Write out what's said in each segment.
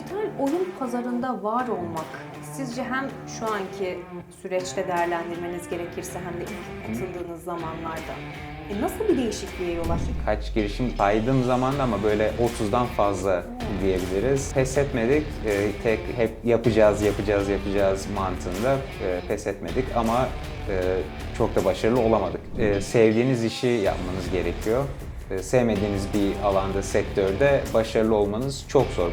Dijital oyun pazarında var olmak sizce hem şu anki süreçte değerlendirmeniz gerekirse hem de ilk atıldığınız zamanlarda e, nasıl bir değişikliğe yol açtı? Kaç girişim saydığım zaman da ama böyle 30'dan fazla diyebiliriz. Pes etmedik. Ee, tek hep yapacağız, yapacağız, yapacağız mantığında e, pes etmedik ama e, çok da başarılı olamadık. E, sevdiğiniz işi yapmanız gerekiyor. E, sevmediğiniz bir alanda, sektörde başarılı olmanız çok zor.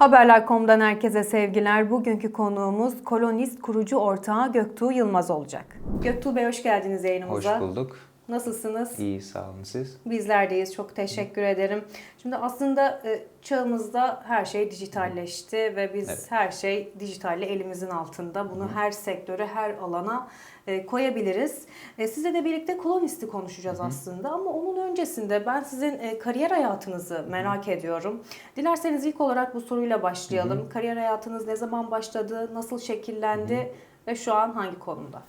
Haberler.com'dan herkese sevgiler. Bugünkü konuğumuz kolonist kurucu ortağı Göktuğ Yılmaz olacak. Göktuğ Bey hoş geldiniz Hoş yayınımıza. bulduk. Nasılsınız? İyi, sağ olun siz. Bizler deyiz. Çok teşekkür ederim. Şimdi aslında e, çağımızda her şey dijitalleşti ve biz Evet. her şey dijitalle elimizin altında. Bunu her sektöre, her alana e, koyabiliriz. E, Sizle de birlikte kolonisti konuşacağız aslında ama onun öncesinde ben sizin kariyer hayatınızı merak ediyorum. Dilerseniz ilk olarak bu soruyla başlayalım. Kariyer hayatınız ne zaman başladı, nasıl şekillendi ve şu an hangi konumda?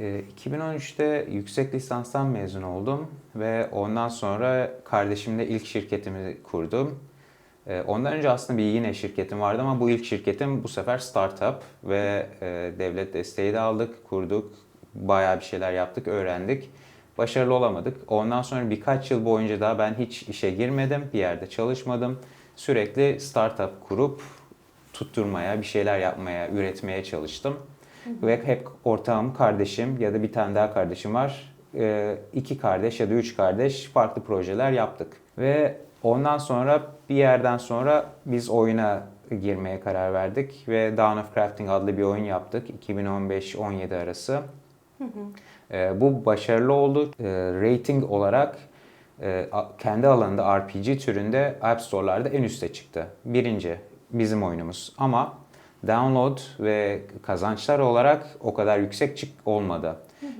Ee, 2013'te yüksek lisanstan mezun oldum ve ondan sonra kardeşimle ilk şirketimi kurdum. Ee, Ondan önce aslında bir yine şirketim vardı ama bu ilk şirketim bu sefer startup ve e, devlet desteği de aldık, kurduk. Bayağı bir şeyler yaptık, öğrendik. Başarılı olamadık. Ondan sonra birkaç yıl boyunca daha ben hiç işe girmedim, bir yerde çalışmadım. Sürekli startup kurup tutturmaya, bir şeyler yapmaya, üretmeye çalıştım. Ve hep ortağım, kardeşim ya da bir tane daha kardeşim var. Ee, iki kardeş ya da üç kardeş farklı projeler yaptık. Ve ondan sonra bir yerden sonra biz oyuna girmeye karar verdik. Ve Dawn of Crafting adlı bir oyun yaptık 2015-17 arası. Ee, bu başarılı oldu. Ee, rating olarak e, kendi alanında RPG türünde App Store'larda en üste çıktı. Birinci bizim oyunumuz. Ama download ve kazançlar olarak o kadar yüksek çık olmadı.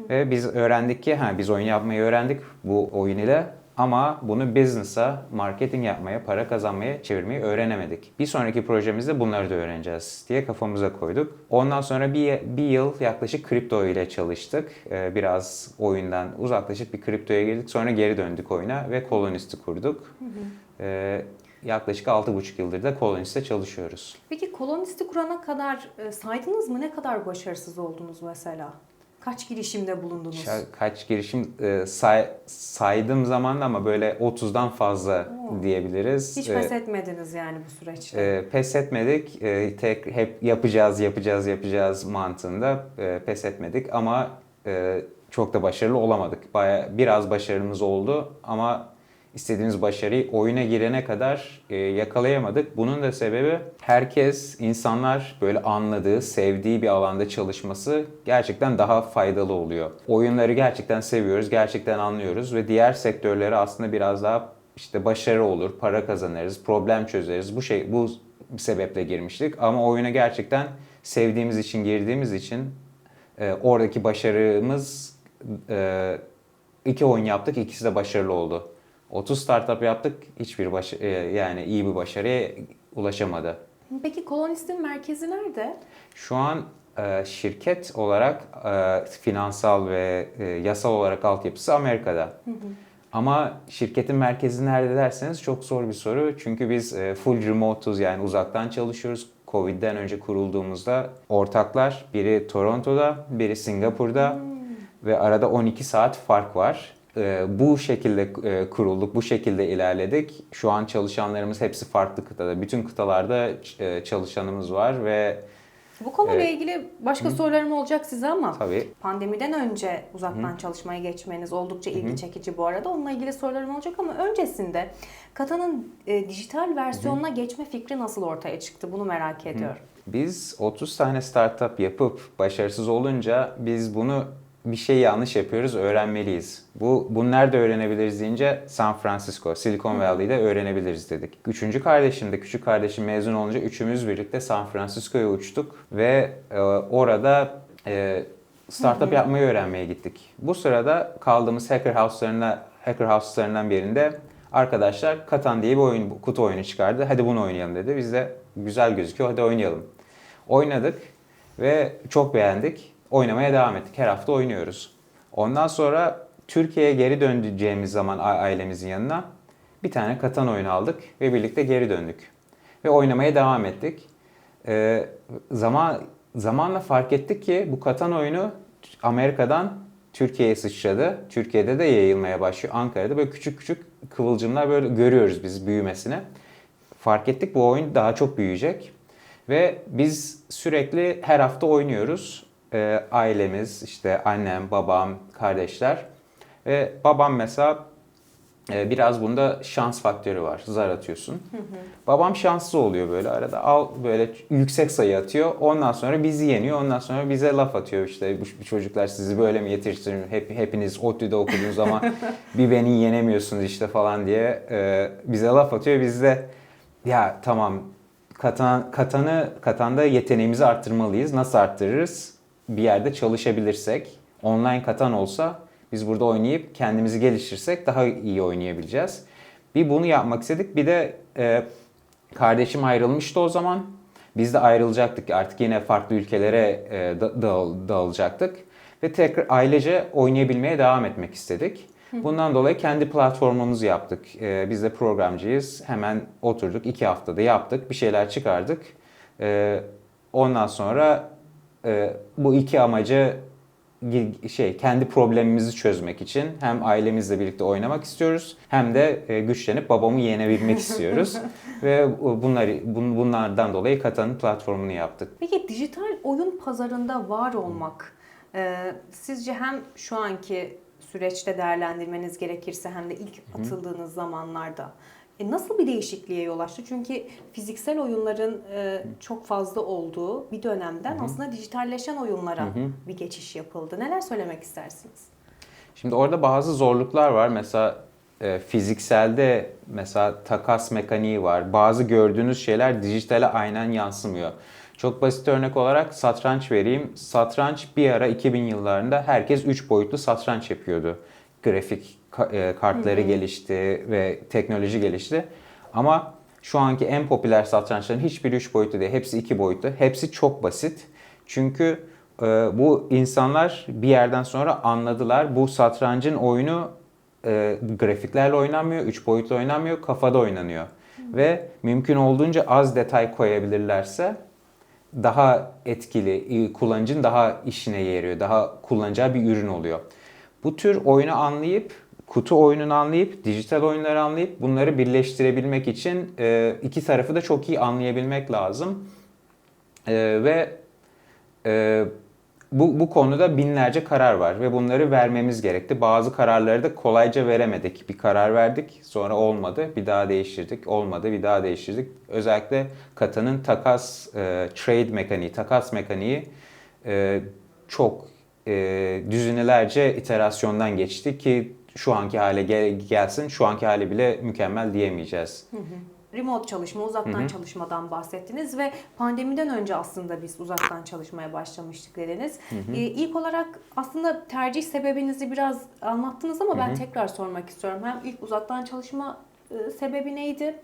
Ve biz öğrendik ki ha biz oyun yapmayı öğrendik bu oyun ile ama bunu business'a, marketing yapmaya, para kazanmaya çevirmeyi öğrenemedik. Bir sonraki projemizde bunları da öğreneceğiz diye kafamıza koyduk. Ondan sonra bir, bir yıl yaklaşık kripto ile çalıştık. Ee, biraz oyundan uzaklaşıp bir kriptoya girdik. Sonra geri döndük oyuna ve Colonist'i kurduk. Ee, yaklaşık 6,5 yıldır da Colonist'te çalışıyoruz. Peki kolonisti kurana kadar e, saydınız mı ne kadar başarısız oldunuz mesela? Kaç girişimde bulundunuz? Kaç girişim e, say, saydığım zaman ama böyle 30'dan fazla Oo. diyebiliriz. Hiç Ee, pes etmediniz yani bu süreçte. e, pes etmedik. E, tek hep yapacağız, yapacağız, yapacağız mantığında e, pes etmedik ama e, çok da başarılı olamadık. Baya biraz başarımız oldu ama istediğimiz başarıyı oyuna girene kadar e, yakalayamadık. Bunun da sebebi herkes, insanlar böyle anladığı, sevdiği bir alanda çalışması gerçekten daha faydalı oluyor. Oyunları gerçekten seviyoruz, gerçekten anlıyoruz ve diğer sektörlere aslında biraz daha işte başarı olur, para kazanırız, problem çözeriz. Bu şey bu sebeple girmiştik ama oyuna gerçekten sevdiğimiz için girdiğimiz için e, oradaki başarımız e, iki oyun yaptık, ikisi de başarılı oldu. 30 startup yaptık, hiçbir baş, e, yani iyi bir başarıya ulaşamadı. Peki kolonistin merkezi nerede? Şu an e, şirket olarak e, finansal ve e, yasal olarak altyapısı Amerika'da. Ama şirketin merkezi nerede derseniz çok zor bir soru. Çünkü biz e, full remote'uz yani uzaktan çalışıyoruz. Covid'den önce kurulduğumuzda ortaklar biri Toronto'da, biri Singapur'da ve arada 12 saat fark var. E, bu şekilde e, kurulduk, bu şekilde ilerledik. Şu an çalışanlarımız hepsi farklı kıtada. Bütün kıtalarda e, çalışanımız var ve Bu konuyla Evet. ilgili başka sorularım olacak size ama tabii pandemiden önce uzaktan çalışmaya geçmeniz oldukça ilgi çekici bu arada. Onunla ilgili sorularım olacak ama öncesinde Kata'nın e, dijital versiyonuna geçme fikri nasıl ortaya çıktı? Bunu merak ediyorum. Biz 30 tane startup yapıp başarısız olunca biz bunu bir şey yanlış yapıyoruz, öğrenmeliyiz. Bu bunu nerede öğrenebiliriz deyince San Francisco, Silicon Valley'de öğrenebiliriz dedik. Üçüncü kardeşim de küçük kardeşim mezun olunca üçümüz birlikte San Francisco'ya uçtuk ve e, orada e, startup yapmayı öğrenmeye gittik. Bu sırada kaldığımız hacker house'larına hacker house'larından birinde arkadaşlar Katan diye bir oyun kutu oyunu çıkardı. Hadi bunu oynayalım dedi. Biz de güzel gözüküyor. Hadi oynayalım. Oynadık ve çok beğendik. Oynamaya devam ettik. Her hafta oynuyoruz. Ondan sonra Türkiye'ye geri döneceğimiz zaman ailemizin yanına Bir tane katan oyunu aldık ve birlikte geri döndük. Ve oynamaya devam ettik. Ee, zaman Zamanla fark ettik ki bu katan oyunu Amerika'dan Türkiye'ye sıçradı. Türkiye'de de yayılmaya başlıyor. Ankara'da böyle küçük küçük kıvılcımlar böyle görüyoruz biz büyümesini. Fark ettik bu oyun daha çok büyüyecek. Ve biz sürekli her hafta oynuyoruz. Ee, ailemiz, işte annem, babam, kardeşler. Ve babam mesela e, biraz bunda şans faktörü var. Zar atıyorsun. Babam şanslı oluyor böyle arada. Al böyle yüksek sayı atıyor. Ondan sonra bizi yeniyor. Ondan sonra bize laf atıyor işte bu, çocuklar sizi böyle mi yetiştirin? Hep, hepiniz ODTÜ'de okudunuz ama bir beni yenemiyorsunuz işte falan diye e, bize laf atıyor. Biz de ya tamam katan, katanı katanda yeteneğimizi arttırmalıyız. Nasıl arttırırız? Bir yerde çalışabilirsek, online katan olsa biz burada oynayıp kendimizi geliştirsek daha iyi oynayabileceğiz. Bir bunu yapmak istedik. Bir de e, kardeşim ayrılmıştı o zaman. Biz de ayrılacaktık. Artık yine farklı ülkelere e, da- dağıl- dağılacaktık. Ve tekrar ailece oynayabilmeye devam etmek istedik. Bundan dolayı kendi platformumuzu yaptık. E, biz de programcıyız. Hemen oturduk. iki haftada yaptık. Bir şeyler çıkardık. E, ondan sonra e, bu iki amacı şey kendi problemimizi çözmek için hem ailemizle birlikte oynamak istiyoruz hem de e, güçlenip babamı yenebilmek istiyoruz ve bunları bun- bunlardan dolayı Katan'ın platformunu yaptık. Peki dijital oyun pazarında var olmak e, sizce hem şu anki süreçte değerlendirmeniz gerekirse hem de ilk atıldığınız zamanlarda e, nasıl bir değişikliğe yol açtı? Çünkü fiziksel oyunların e, çok fazla olduğu bir dönemden aslında dijitalleşen oyunlara bir geçiş yapıldı. Neler söylemek istersiniz? Şimdi orada bazı zorluklar var. Mesela e, fizikselde mesela takas mekaniği var. Bazı gördüğünüz şeyler dijitale aynen yansımıyor. Çok basit örnek olarak satranç vereyim. Satranç bir ara 2000 yıllarında herkes 3 boyutlu satranç yapıyordu. Grafik e, kartları gelişti ve teknoloji gelişti. Ama şu anki en popüler satrançların hiçbiri 3 boyutlu değil. Hepsi 2 boyutlu. Hepsi çok basit. Çünkü e, bu insanlar bir yerden sonra anladılar. Bu satrancın oyunu e, grafiklerle oynanmıyor, 3 boyutlu oynanmıyor, kafada oynanıyor. Ve mümkün olduğunca az detay koyabilirlerse daha etkili, kullanıcının daha işine yarıyor, daha kullanacağı bir ürün oluyor. Bu tür oyunu anlayıp, kutu oyununu anlayıp, dijital oyunları anlayıp bunları birleştirebilmek için e, iki tarafı da çok iyi anlayabilmek lazım. E, ve e, bu, bu konuda binlerce karar var ve bunları vermemiz gerekti. Bazı kararları da kolayca veremedik. Bir karar verdik, sonra olmadı, bir daha değiştirdik, olmadı, bir daha değiştirdik. Özellikle Kata'nın takas, e, trade mekaniği, takas mekaniği e, çok e, düzinelerce iterasyondan geçti ki şu anki hale gel- gelsin, şu anki hali bile mükemmel diyemeyeceğiz. Remote çalışma, uzaktan çalışmadan bahsettiniz ve pandemiden önce aslında biz uzaktan çalışmaya başlamıştık dediniz. Ee, ilk olarak aslında tercih sebebinizi biraz anlattınız ama ben tekrar sormak istiyorum. Hem ilk uzaktan çalışma e, sebebi neydi?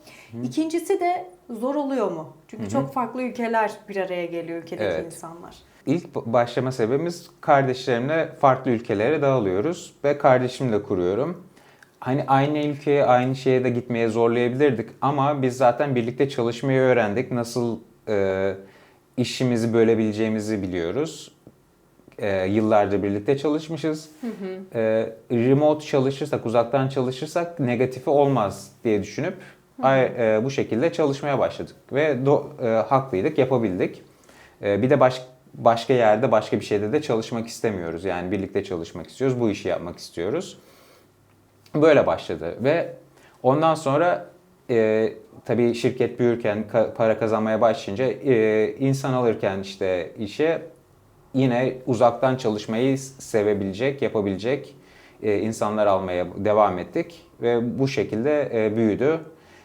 İkincisi de zor oluyor mu? Çünkü çok farklı ülkeler bir araya geliyor ülkedeki Evet. insanlar. İlk başlama sebebimiz kardeşlerimle farklı ülkelere dağılıyoruz ve kardeşimle kuruyorum. Hani aynı ülkeye, aynı şeye de gitmeye zorlayabilirdik ama biz zaten birlikte çalışmayı öğrendik. Nasıl e, işimizi bölebileceğimizi biliyoruz. E, yıllardır birlikte çalışmışız. E, remote çalışırsak, uzaktan çalışırsak negatifi olmaz diye düşünüp ay- e, bu şekilde çalışmaya başladık ve do- e, haklıydık, yapabildik. E, bir de baş, başka yerde, başka bir şeyde de çalışmak istemiyoruz. Yani birlikte çalışmak istiyoruz, bu işi yapmak istiyoruz. Böyle başladı ve ondan sonra e, tabii şirket büyürken, ka- para kazanmaya başlayınca e, insan alırken işte işe yine uzaktan çalışmayı sevebilecek, yapabilecek e, insanlar almaya devam ettik ve bu şekilde e, büyüdü.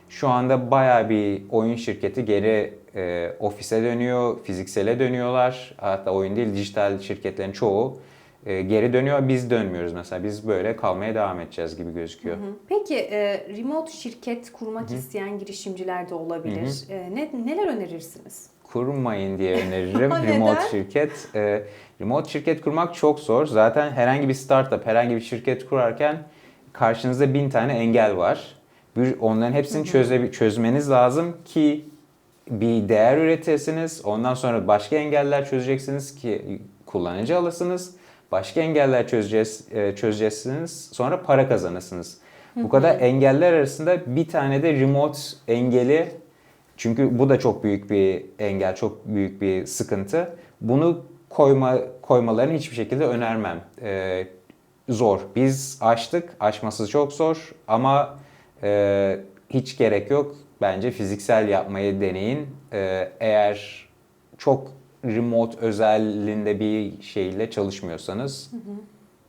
Şu anda bayağı bir oyun şirketi geri e, ofise dönüyor, fiziksele dönüyorlar. Hatta oyun değil, dijital şirketlerin çoğu e, geri dönüyor. Biz dönmüyoruz mesela. Biz böyle kalmaya devam edeceğiz gibi gözüküyor. Peki e, remote şirket kurmak isteyen girişimciler de olabilir. E, ne, neler önerirsiniz? kurmayın diye öneririm remote şirket. Ee, remote şirket kurmak çok zor. Zaten herhangi bir startup, herhangi bir şirket kurarken karşınızda bin tane engel var. Bir, onların hepsini çöze, çözmeniz lazım ki bir değer üretirsiniz. Ondan sonra başka engeller çözeceksiniz ki kullanıcı alırsınız. Başka engeller çözeceğiz, e, çözeceksiniz. Sonra para kazanırsınız. Bu kadar engeller arasında bir tane de remote engeli çünkü bu da çok büyük bir engel, çok büyük bir sıkıntı. Bunu koyma koymalarını hiçbir şekilde önermem. Ee, zor. Biz açtık, aşması çok zor ama e, hiç gerek yok. Bence fiziksel yapmayı deneyin. Ee, eğer çok remote özelliğinde bir şeyle çalışmıyorsanız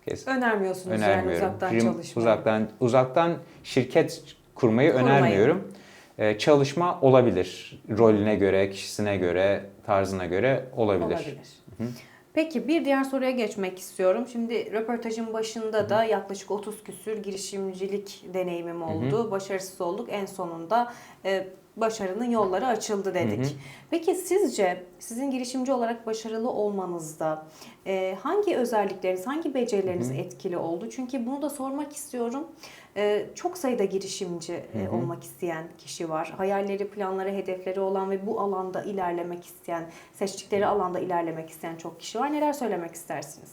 kesin Önermiyorsunuz yani önermiyorum. uzaktan Rem- çalışmayı. Uzaktan uzaktan şirket kurmayı Kurmayın. önermiyorum. Ee, çalışma olabilir. Rolüne göre, kişisine göre, tarzına göre olabilir. Olabilir. Peki bir diğer soruya geçmek istiyorum. Şimdi röportajın başında da yaklaşık 30 küsür girişimcilik deneyimim oldu. Başarısız olduk. En sonunda e, başarının yolları açıldı dedik. Hı hı. Peki sizce sizin girişimci olarak başarılı olmanızda e, hangi özellikleriniz, hangi becerileriniz etkili oldu? Çünkü bunu da sormak istiyorum. E, çok sayıda girişimci e, olmak isteyen kişi var. Hayalleri, planları, hedefleri olan ve bu alanda ilerlemek isteyen, seçtikleri alanda ilerlemek isteyen çok kişi var. Neler söylemek istersiniz?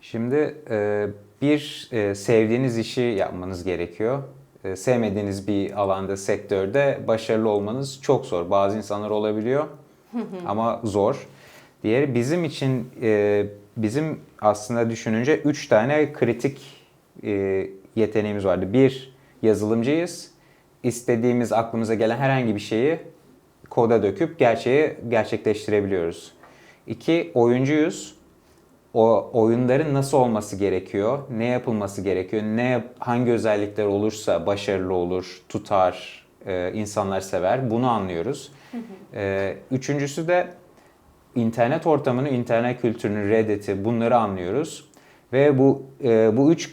Şimdi e, bir e, sevdiğiniz işi yapmanız gerekiyor. E, Sevmediğiniz bir alanda, sektörde başarılı olmanız çok zor. Bazı insanlar olabiliyor ama zor. Diğeri bizim için e, bizim aslında düşününce üç tane kritik e, yeteneğimiz vardı. Bir, yazılımcıyız. İstediğimiz aklımıza gelen herhangi bir şeyi koda döküp gerçeği gerçekleştirebiliyoruz. İki, oyuncuyuz o oyunların nasıl olması gerekiyor, ne yapılması gerekiyor, ne hangi özellikler olursa başarılı olur, tutar, e, insanlar sever bunu anlıyoruz. E, üçüncüsü de internet ortamını, internet kültürünü, Reddit'i bunları anlıyoruz ve bu e, bu üç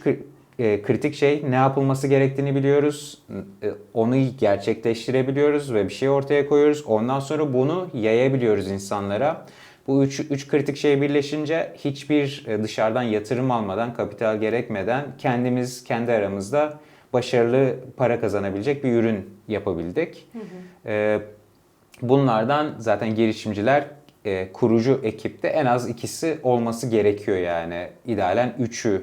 e, kritik şey ne yapılması gerektiğini biliyoruz, e, onu gerçekleştirebiliyoruz ve bir şey ortaya koyuyoruz. Ondan sonra bunu yayabiliyoruz insanlara. Bu üç, üç kritik şey birleşince hiçbir e, dışarıdan yatırım almadan, kapital gerekmeden kendimiz kendi aramızda başarılı para kazanabilecek bir ürün yapabildik. E, Bunlardan zaten girişimciler e, kurucu ekipte en az ikisi olması gerekiyor yani. İdealen üçü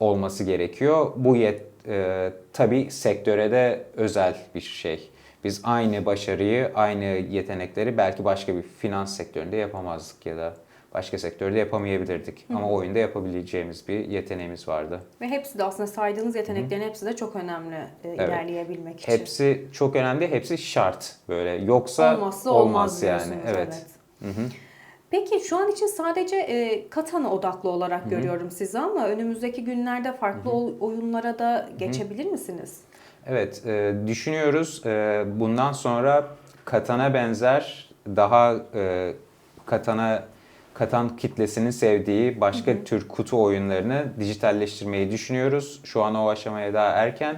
olması gerekiyor. Bu yet, e, tabii sektöre de özel bir şey. Biz aynı başarıyı, aynı yetenekleri belki başka bir finans sektöründe yapamazdık ya da başka sektörde yapamayabilirdik. Ama oyunda yapabileceğimiz bir yeteneğimiz vardı. Ve hepsi de aslında saydığınız yeteneklerin hepsi de çok önemli e, ilerleyebilmek için. Hepsi çok önemli, hepsi şart böyle. Yoksa Olmazsa olmaz, olmaz yani. diyorsunuz, Evet. Peki şu an için sadece e, katana odaklı olarak görüyorum sizi ama önümüzdeki günlerde farklı ol- oyunlara da geçebilir misiniz? Evet, e, düşünüyoruz. E, bundan sonra Katan'a benzer daha e, Katan'a Katan kitlesinin sevdiği başka tür kutu oyunlarını dijitalleştirmeyi düşünüyoruz. Şu an o aşamaya daha erken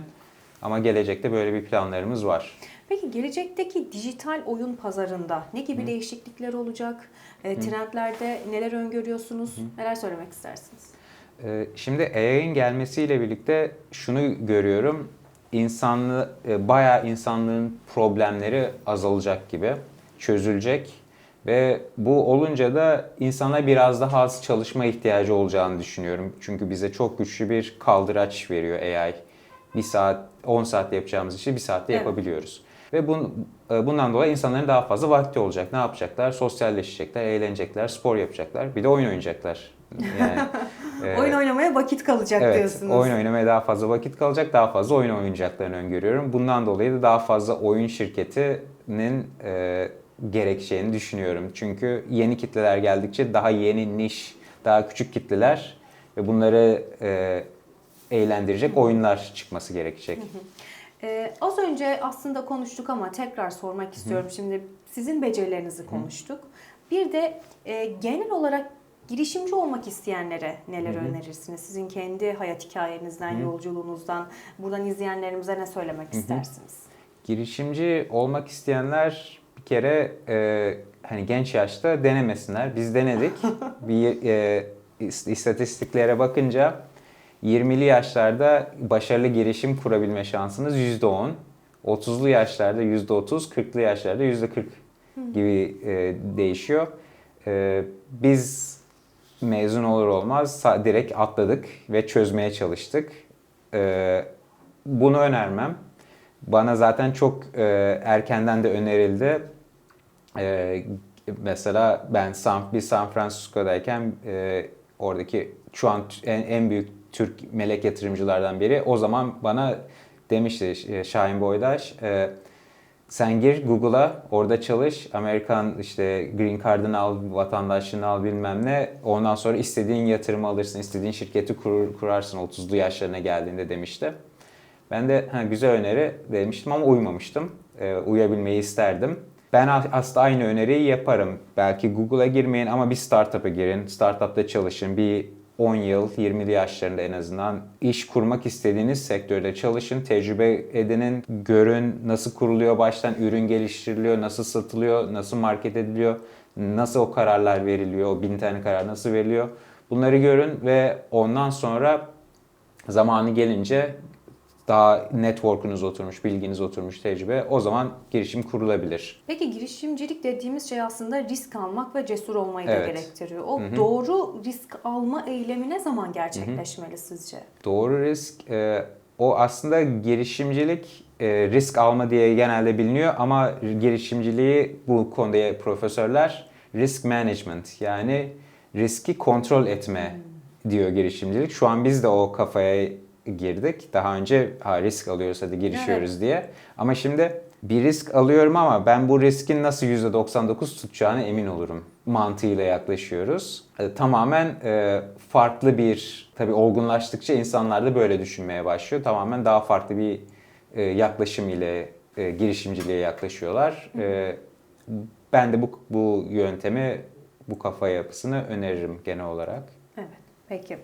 ama gelecekte böyle bir planlarımız var. Peki gelecekteki dijital oyun pazarında ne gibi değişiklikler olacak? E, trendlerde neler öngörüyorsunuz? Neler söylemek istersiniz? Ee, Şimdi AI'nin gelmesiyle birlikte şunu görüyorum. İnsanlı, e, bayağı insanlığın problemleri azalacak gibi, çözülecek. Ve bu olunca da insana biraz daha az çalışma ihtiyacı olacağını düşünüyorum. Çünkü bize çok güçlü bir kaldıraç veriyor AI. Bir saat, 10 saatte yapacağımız işi bir saatte Evet. yapabiliyoruz. Ve bun, e, bundan dolayı insanların daha fazla vakti olacak. Ne yapacaklar? Sosyalleşecekler, eğlenecekler, spor yapacaklar. Bir de oyun oynayacaklar. Yani, e, oyun oynamaya vakit kalacak Evet, diyorsunuz. oyun oynamaya daha fazla vakit kalacak, daha fazla oyun oynayacaklarını öngörüyorum. Bundan dolayı da daha fazla oyun şirketinin e, gerekeceğini düşünüyorum. Çünkü yeni kitleler geldikçe daha yeni niş, daha küçük kitleler ve bunları e, eğlendirecek oyunlar çıkması gerekecek. Ee, az önce aslında konuştuk ama tekrar sormak istiyorum. Şimdi sizin becerilerinizi konuştuk. Bir de e, genel olarak girişimci olmak isteyenlere neler önerirsiniz? Sizin kendi hayat hikayenizden, yolculuğunuzdan, buradan izleyenlerimize ne söylemek istersiniz? Girişimci olmak isteyenler bir kere e, hani genç yaşta denemesinler. Biz denedik. bir e, is- istatistiklere bakınca 20'li yaşlarda başarılı girişim kurabilme şansınız %10. 30'lu yaşlarda %30, 40'lı yaşlarda %40 gibi e, değişiyor. E, biz mezun olur olmaz direkt atladık ve çözmeye çalıştık. E, bunu önermem. Bana zaten çok e, erkenden de önerildi. E, mesela ben San, bir San Francisco'dayken e, oradaki şu an en, en büyük Türk melek yatırımcılardan biri o zaman bana demişti e, Şahin Boydaş e, sen gir Google'a orada çalış Amerikan işte green card'ını al vatandaşlığını al bilmem ne ondan sonra istediğin yatırımı alırsın istediğin şirketi kurur, kurarsın 30'lu yaşlarına geldiğinde demişti. Ben de ha, güzel öneri demiştim ama uymamıştım. Ee, uyabilmeyi isterdim. Ben aslında aynı öneriyi yaparım. Belki Google'a girmeyin ama bir startup'a girin. Startup'ta çalışın. Bir 10 yıl, 20'li yaşlarında en azından iş kurmak istediğiniz sektörde çalışın. Tecrübe edinin, görün nasıl kuruluyor baştan, ürün geliştiriliyor, nasıl satılıyor, nasıl market ediliyor, nasıl o kararlar veriliyor, o bin tane karar nasıl veriliyor. Bunları görün ve ondan sonra zamanı gelince daha network'unuz oturmuş, bilginiz oturmuş tecrübe o zaman girişim kurulabilir. Peki girişimcilik dediğimiz şey aslında risk almak ve cesur olmayı da Evet. gerektiriyor. O doğru risk alma eylemi ne zaman gerçekleşmeli sizce? Doğru risk e, o aslında girişimcilik e, risk alma diye genelde biliniyor ama girişimciliği bu konuda profesörler risk management yani riski kontrol etme diyor girişimcilik. Şu an biz de o kafaya girdik. Daha önce ha, risk alıyoruz hadi girişiyoruz diye. Ama şimdi bir risk alıyorum ama ben bu riskin nasıl %99 tutacağına emin olurum mantığıyla yaklaşıyoruz. E, tamamen e, farklı bir, tabii olgunlaştıkça insanlar da böyle düşünmeye başlıyor. Tamamen daha farklı bir e, yaklaşım ile e, girişimciliğe yaklaşıyorlar. E, ben de bu, bu yöntemi, bu kafa yapısını öneririm genel olarak. Evet, peki.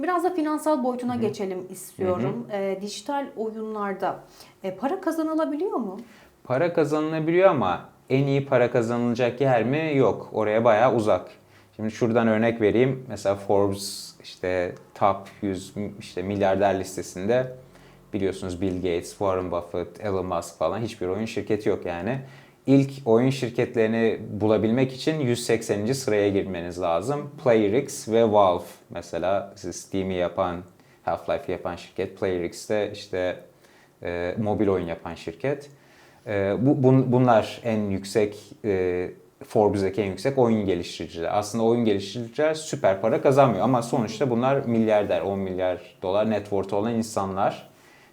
Biraz da finansal boyutuna geçelim istiyorum. Ee, dijital oyunlarda e, para kazanılabiliyor mu? Para kazanılabiliyor ama en iyi para kazanılacak yer mi? Yok. Oraya bayağı uzak. Şimdi şuradan örnek vereyim. Mesela Forbes işte top 100 işte milyarder listesinde biliyorsunuz Bill Gates, Warren Buffett, Elon Musk falan hiçbir oyun şirketi yok yani. İlk oyun şirketlerini bulabilmek için 180. sıraya girmeniz lazım. PlayerX ve Valve mesela Steam'i yapan, Half-Life yapan şirket. PlayerX de işte e, mobil oyun yapan şirket. E, bu, bun- bunlar en yüksek e, Forbes'daki en yüksek oyun geliştiriciler. Aslında oyun geliştiriciler süper para kazanmıyor ama sonuçta bunlar milyarder, 10 milyar dolar net worth olan insanlar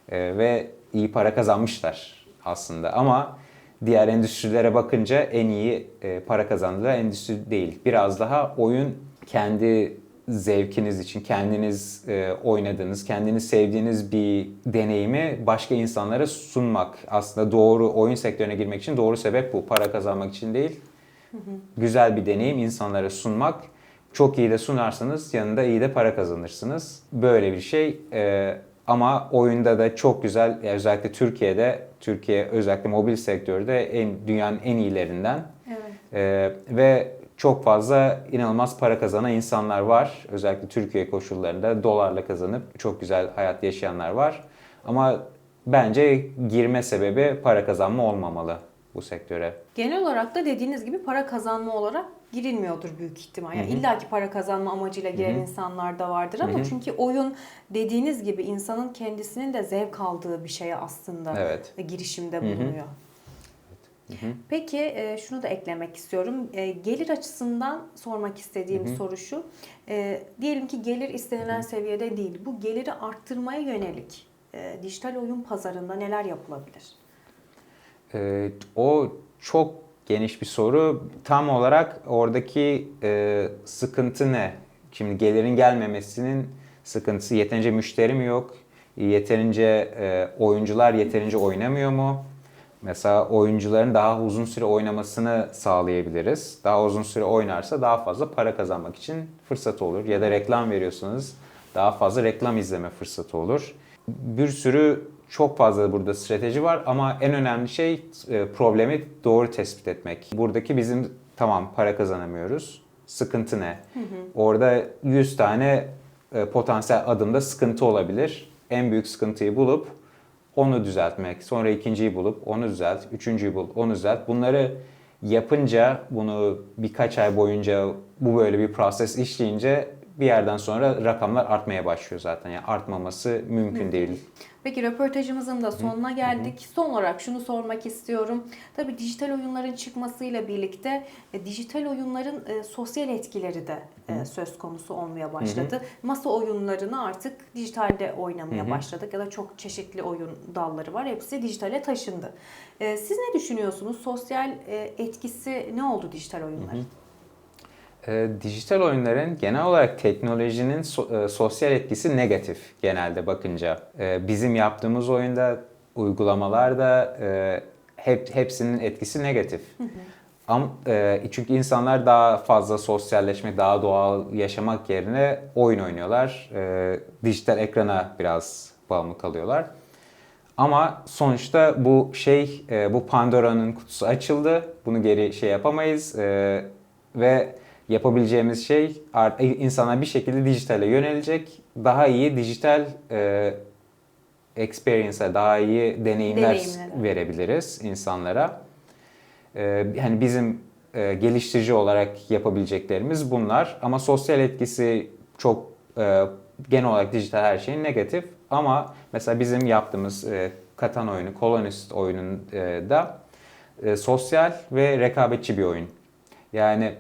E, ve iyi para kazanmışlar aslında. Ama diğer endüstrilere bakınca en iyi e, para kazandığı endüstri değil. Biraz daha oyun kendi zevkiniz için, kendiniz e, oynadığınız, kendiniz sevdiğiniz bir deneyimi başka insanlara sunmak. Aslında doğru oyun sektörüne girmek için doğru sebep bu. Para kazanmak için değil. Güzel bir deneyim insanlara sunmak. Çok iyi de sunarsanız yanında iyi de para kazanırsınız. Böyle bir şey. E, ama oyunda da çok güzel, özellikle Türkiye'de, Türkiye özellikle mobil sektörde en dünyanın en iyilerinden. Evet. Ee, ve çok fazla inanılmaz para kazanan insanlar var. Özellikle Türkiye koşullarında dolarla kazanıp çok güzel hayat yaşayanlar var. Ama bence girme sebebi para kazanma olmamalı bu sektöre. Genel olarak da dediğiniz gibi para kazanma olarak girilmiyordur büyük ihtimal. Yani illa ki para kazanma amacıyla giren insanlar da vardır ama çünkü oyun dediğiniz gibi insanın kendisinin de zevk aldığı bir şeye aslında Evet. girişimde bulunuyor. Peki e, şunu da eklemek istiyorum. E, Gelir açısından sormak istediğim soru şu. E, Diyelim ki gelir istenilen seviyede değil. Bu geliri arttırmaya yönelik e, dijital oyun pazarında neler yapılabilir? Ee, o çok geniş bir soru. Tam olarak oradaki e, sıkıntı ne? Şimdi gelirin gelmemesinin sıkıntısı yeterince müşteri mi yok? Yeterince e, oyuncular yeterince oynamıyor mu? Mesela oyuncuların daha uzun süre oynamasını sağlayabiliriz. Daha uzun süre oynarsa daha fazla para kazanmak için fırsat olur. Ya da reklam veriyorsanız daha fazla reklam izleme fırsatı olur. Bir sürü çok fazla burada strateji var ama en önemli şey e, problemi doğru tespit etmek. Buradaki bizim tamam para kazanamıyoruz. Sıkıntı ne? Orada 100 tane e, potansiyel adımda sıkıntı olabilir. En büyük sıkıntıyı bulup onu düzeltmek, sonra ikinciyi bulup onu düzelt, üçüncüyü bul, onu düzelt. Bunları yapınca, bunu birkaç ay boyunca bu böyle bir proses işleyince bir yerden sonra rakamlar artmaya başlıyor zaten. Yani artmaması mümkün değil. Peki röportajımızın da sonuna geldik. Son olarak şunu sormak istiyorum. Tabii dijital oyunların çıkmasıyla birlikte e, dijital oyunların e, sosyal etkileri de e, söz konusu olmaya başladı. Masa oyunlarını artık dijitalde oynamaya başladık ya da çok çeşitli oyun dalları var. Hepsi dijitale taşındı. E, siz ne düşünüyorsunuz? Sosyal e, etkisi ne oldu dijital oyunların? Ee, dijital oyunların genel olarak teknolojinin so- e, sosyal etkisi negatif genelde bakınca. Ee, bizim yaptığımız oyunda uygulamalarda e, hep hepsinin etkisi negatif. Ama e, çünkü insanlar daha fazla sosyalleşmek, daha doğal yaşamak yerine oyun oynuyorlar. E, dijital ekrana biraz bağımlı kalıyorlar. Ama sonuçta bu şey, e, bu Pandora'nın kutusu açıldı. Bunu geri şey yapamayız E, ve yapabileceğimiz şey art- insanlar bir şekilde dijitale yönelecek. Daha iyi dijital e, experience'a, daha iyi deneyimler Deneyimlere. verebiliriz insanlara. E, hani bizim e, geliştirici olarak yapabileceklerimiz bunlar. Ama sosyal etkisi çok e, genel olarak dijital her şeyin negatif. Ama mesela bizim yaptığımız e, Katan oyunu, Colonist oyununda e, sosyal ve rekabetçi bir oyun. Yani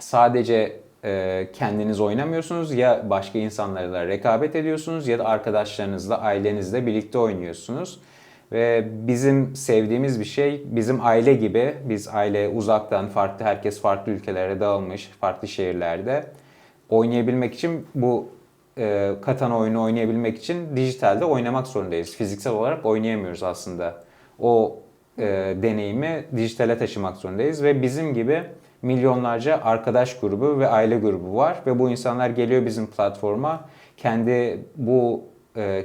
sadece e, kendiniz oynamıyorsunuz ya başka insanlarla rekabet ediyorsunuz ya da arkadaşlarınızla, ailenizle birlikte oynuyorsunuz. Ve bizim sevdiğimiz bir şey bizim aile gibi. Biz aile uzaktan farklı herkes farklı ülkelere dağılmış, farklı şehirlerde oynayabilmek için bu e, Katan oyunu oynayabilmek için dijitalde oynamak zorundayız. Fiziksel olarak oynayamıyoruz aslında. O e, deneyimi dijitale taşımak zorundayız. Ve bizim gibi milyonlarca arkadaş grubu ve aile grubu var. Ve bu insanlar geliyor bizim platforma kendi bu e,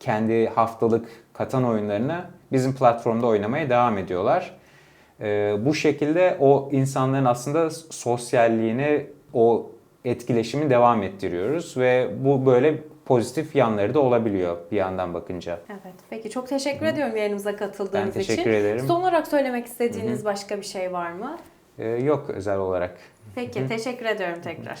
kendi haftalık katan oyunlarını bizim platformda oynamaya devam ediyorlar. E, bu şekilde o insanların aslında sosyalliğini, o etkileşimi devam ettiriyoruz. Ve bu böyle pozitif yanları da olabiliyor bir yandan bakınca. Evet. Peki çok teşekkür ediyorum yayınımıza katıldığınız Ben teşekkür için. ederim. Son olarak söylemek istediğiniz başka bir şey var mı? E, yok özel olarak. Peki teşekkür ediyorum tekrar.